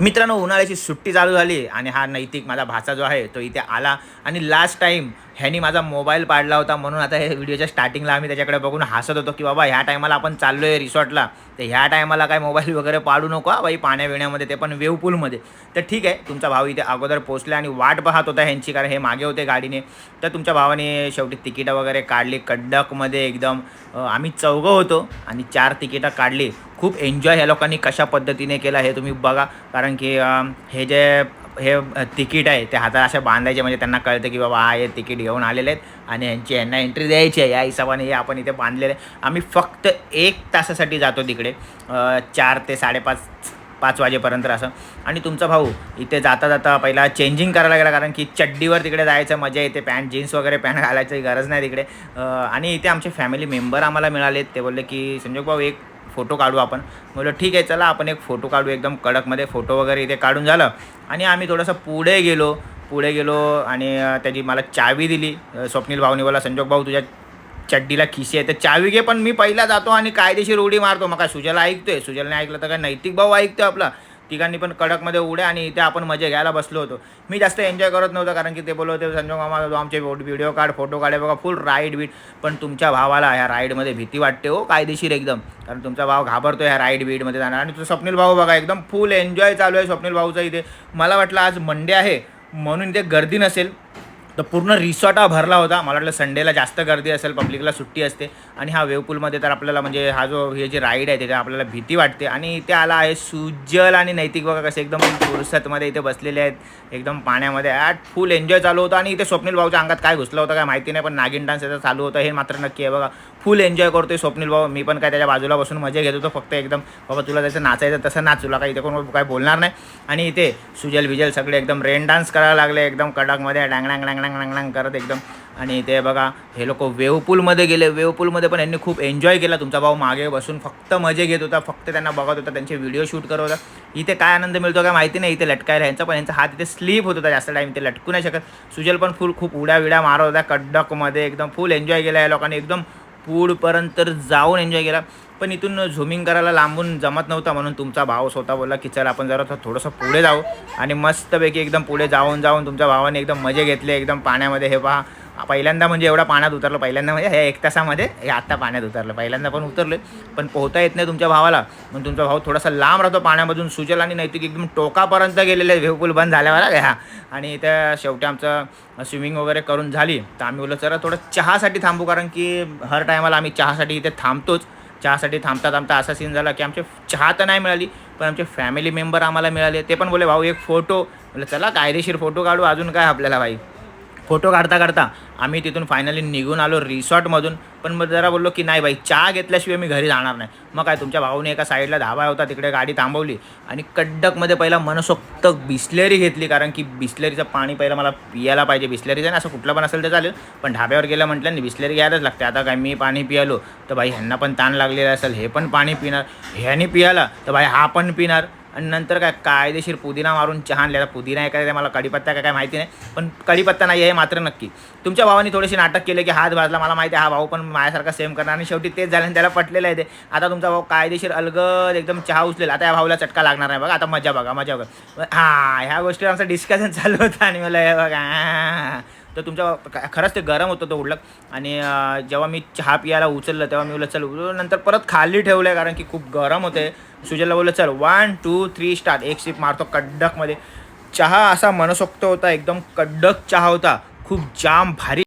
मित्रांनो उन्हाळ्याची सुट्टी चालू झाली आणि हा नैतिक माझा भाचा जो आहे तो इथे आला. आणि लास्ट टाइम ह्यानी माझा मोबाईल पाडला होता म्हणून आता हे व्हिडिओच्या स्टार्टिंगला आम्ही त्याच्याकडे बघून हसत होतो की बाबा ह्या टायमाला आपण चाललो आहे रिसॉर्टला. तर ह्या टायमाला काय मोबाईल वगैरे पाडू नको बाई पाण्या विण्यामध्ये ते पण वेव पूलमध्ये. तर ठीक आहे तुमचा भाऊ इथे अगोदर पोचला आणि वाट पाहत होता ह्यांची कारण हे मागे होते गाडीने. तर तुमच्या भावाने शेवटी तिकीटं वगैरे काढली कडकमध्ये एकदम आम्ही चौघं होतो आणि चार तिकीटं काढली. खूप एन्जॉय ह्या लोकांनी कशा पद्धतीने केला हे तुम्ही बघा. कारण की हे जे हे तिकीट आहे ते हातात अशा बांधायचे म्हणजे त्यांना कळतं की बाबा हा हे तिकीट घेऊन आलेले आहेत आणि यांची यांना एंट्री द्यायची आहे. या हिशोबाने हे आपण इथे बांधलेले आहे. आम्ही फक्त एक तासासाठी जातो तिकडे चार ते साडेपाच पाच वाजेपर्यंत असं. आणि तुमचा भाऊ इथे जाता जाता पहिला चेंजिंग करायला गेला कारण की चड्डीवर तिकडे जायचं मजा येते पॅन्ट जीन्स वगैरे पॅन्ट घालायची गरज नाही तिकडे. आणि इथे आमचे फॅमिली मेंबर आम्हाला मिळाले ते बोलले की संजोग भाऊ एक फोटो काढू आपण. म्हटलं ठीक आहे चला आपण एक फोटो काढू. एकदम कडकमध्ये फोटो वगैरे इथे काढून झालं. आणि आम्ही थोडंसं पुढे गेलो. पुढे गेलो आणि त्याची मला चावी दिली. स्वप्नील भाऊनी बोला संजोग भाऊ तुझ्या चड्डीला खिशी आहे तर चावी घे पण मी पहिला जातो आणि कायदेशीर उडी मारतो. मग काय सुजलला ऐकतोय? सुजलने ऐकलं तर काय? नैतिक भाऊ ऐकतोय आपला. तिघांनी पण कडकमध्ये उड्या आणि इथे आपण मजे घ्यायला बसलो होतो. मी जास्त एन्जॉय करत नव्हतं कारण की ते बोलत होते संजोग मामा आमचे व्हिडिओ काढ फोटो काढे बघा फुल राईड बीट पण तुमच्या भावाला ह्या राईडमध्ये भीती वाटते हो कायदेशीर एकदम. कारण तुमचा भाव घाबरतो ह्या राईड बीडमध्ये जाणार. आणि तो स्वप्नील भाऊ बघा एकदम फुल एन्जॉय चालू आहे स्वप्नील भाऊचा इथे. मला वाटलं आज मंडे आहे म्हणून इथे गर्दी नसेल. तर पूर्ण रिसॉर्ट हा भरला होता. मला वाटलं संडेला जास्त गर्दी असेल पब्लिकला सुट्टी असते. आणि हा वेवपूलमध्ये तर आपल्याला म्हणजे हा जो हे जे राईड आहे त्याच्या आपल्याला भीती वाटते. आणि इथे आला आहे सुजल आणि नैतिक बघा कसे एकदम फुरसतमध्ये इथे बसलेले आहेत. एकदम पाण्यामध्ये. ॲट फुल एन्जॉय चालू होता. आणि इथे स्वप्नील भाऊच्या अंगात काय घुसलं होतं काय माहिती नाही पण नागिन डान्स याचा चालू होतं. हे मात्र नक्की आहे बघा. फुल एन्जॉय करतोय स्वप्नील भाऊ. मी पण काय त्याच्या बाजूला बसून मजा घेत होतो. फक्त एकदम बाबा तुला जसं नाचायचं तसं नाच. तुला काय इथे कोण काय बोलणार नाही. आणि इथे सुजल विजल सगळे एकदम रेन डान्स करायला लागले. एकदम कडकमध्ये डांगडांग डांगडांग डांग करत एकदम. आणि ते बघा हे लोक वेवपूलमध्ये गेले. वेवपूलमध्ये पण यांनी खूप एन्जॉय केला तुमचा भाऊ. मागे बसून फक्त मजे घेत होता. फक्त त्यांना बघत होता. त्यांचे व्हिडिओ शूट करत होता. इथे काय आनंद मिळतो काय माहिती नाही. इथे लटकायला यांचा पण यांचा हात इथे स्लीप होत होता जास्त टाईम इथे लटकू नाही शकत. सुजल पण फुल खूप उड्या विड्या मारत होता. कडकमध्ये एकदम फुल एन्जॉय केला या लोकांनी. एकदम पुढपर्यंत तर जाऊन एन्जॉय केला. पण इथून झुमिंग करायला लांबून जमत नव्हता म्हणून तुमचा भाव स्वतः बोलला की चल आपण जरा थोडंसं पुढे जाऊ. आणि मस्तपैकी एकदम पुढे जाऊन जाऊन तुमच्या भावाने एकदम मजे घेतले एकदम पाण्यामध्ये. हे पहा पहिल्यांदा म्हणजे एवढा पाण्यात उतरलं पहिल्यांदा म्हणजे हे एक तासामध्ये हे आत्ता पाण्यात उतरलं. पहिल्यांदा पण उतरले पण पोहता येत नाही तुमच्या भावाला. मग तुमचा भाऊ थोडासा लांब राहतो पाण्यामधून सुजल आणि नैतिक एकदम टोकापर्यंत गेलेले वेवपूल बंद झाल्यावर ह्या. आणि त्या शेवटी आमचं स्विमिंग वगैरे करून झाली. तर आम्ही बोललो जरा थोडं चहासाठी थांबू कारण की हर टायमाला आम्ही चहासाठी इथे थांबतोच. चहासाठी थांबता थांबता असा सीन झाला की आमचे चहा तर नाही मिळाली पण आमचे फॅमिली मेंबर आम्हाला मिळाले. ते पण बोले भाऊ एक फोटो म्हटलं चला कायदेशीर फोटो काढू अजून काय आपल्याला भाई? फोटो काढता काढता आम्ही तिथून फायनली निघून आलो रिसॉर्टमधून पण मग जरा बोललो की नाही बाई चहा घेतल्याशिवाय मी घरी जाणार नाही. मग काय तुमच्या भाऊने एका साईडला धाबा होता तिकडे गाडी थांबवली. आणि कड्डकमध्ये पहिला मनसोक्त बिस्लेरी घेतली कारण की बिस्लेरीचं पाणी पहिलं मला पियाला पाहिजे. बिस्लेरीचं नाही असं कुठलं पण असेल तर चालेल. पण ढाब्यावर गेलं म्हटलं नाही बिस्लेरी घ्यायलाच लागते. आता काय मी पाणी पियालो तर भाई ह्यांना पण ताण लागलेला असेल हे पण पाणी पिणार. ह्यानी पियाला तर भाई हा पण पिणार. आणि नंतर काय कायदेशीर पुदिना मारून चहा आणलेला. पुदिना आहे काय मला कढीपत्ता काय काय माहिती नाही पण कढीपत्ता नाही आहे हे मात्र नक्की. तुमच्या भावाने थोडेसे नाटक केले की हात भाजला मला माहिती आहे हा भाऊ पण माझ्यासारखा सेम करणार आणि शेवटी तेच झालं आणि त्याला पटलेलं आहे ते. आता तुमचा भाऊ कायदेशीर अलगद एकदम चहा उचलेला. आता या भाऊला चटका लागणार नाही बघा. आता मजा बघा मजा बघा. हां ह्या गोष्टीवर आमचं डिस्कशन चालू होतं आणि मला हे बघा. तर तुमच्या खरंच ते गरम होतं तो उडलक आणि जेव्हा मी चहा पियाला उचललं तेव्हा मी बोललं चल नंतर परत खाली ठेवलं आहे कारण की खूप गरम होते. सुजलला बोललं चल वन टू थ्री स्टार्ट एक शिप मारतो कडकमध्ये. चहा असा मनसोक्त होता एकदम कडक चहा होता. खूप जाम भारी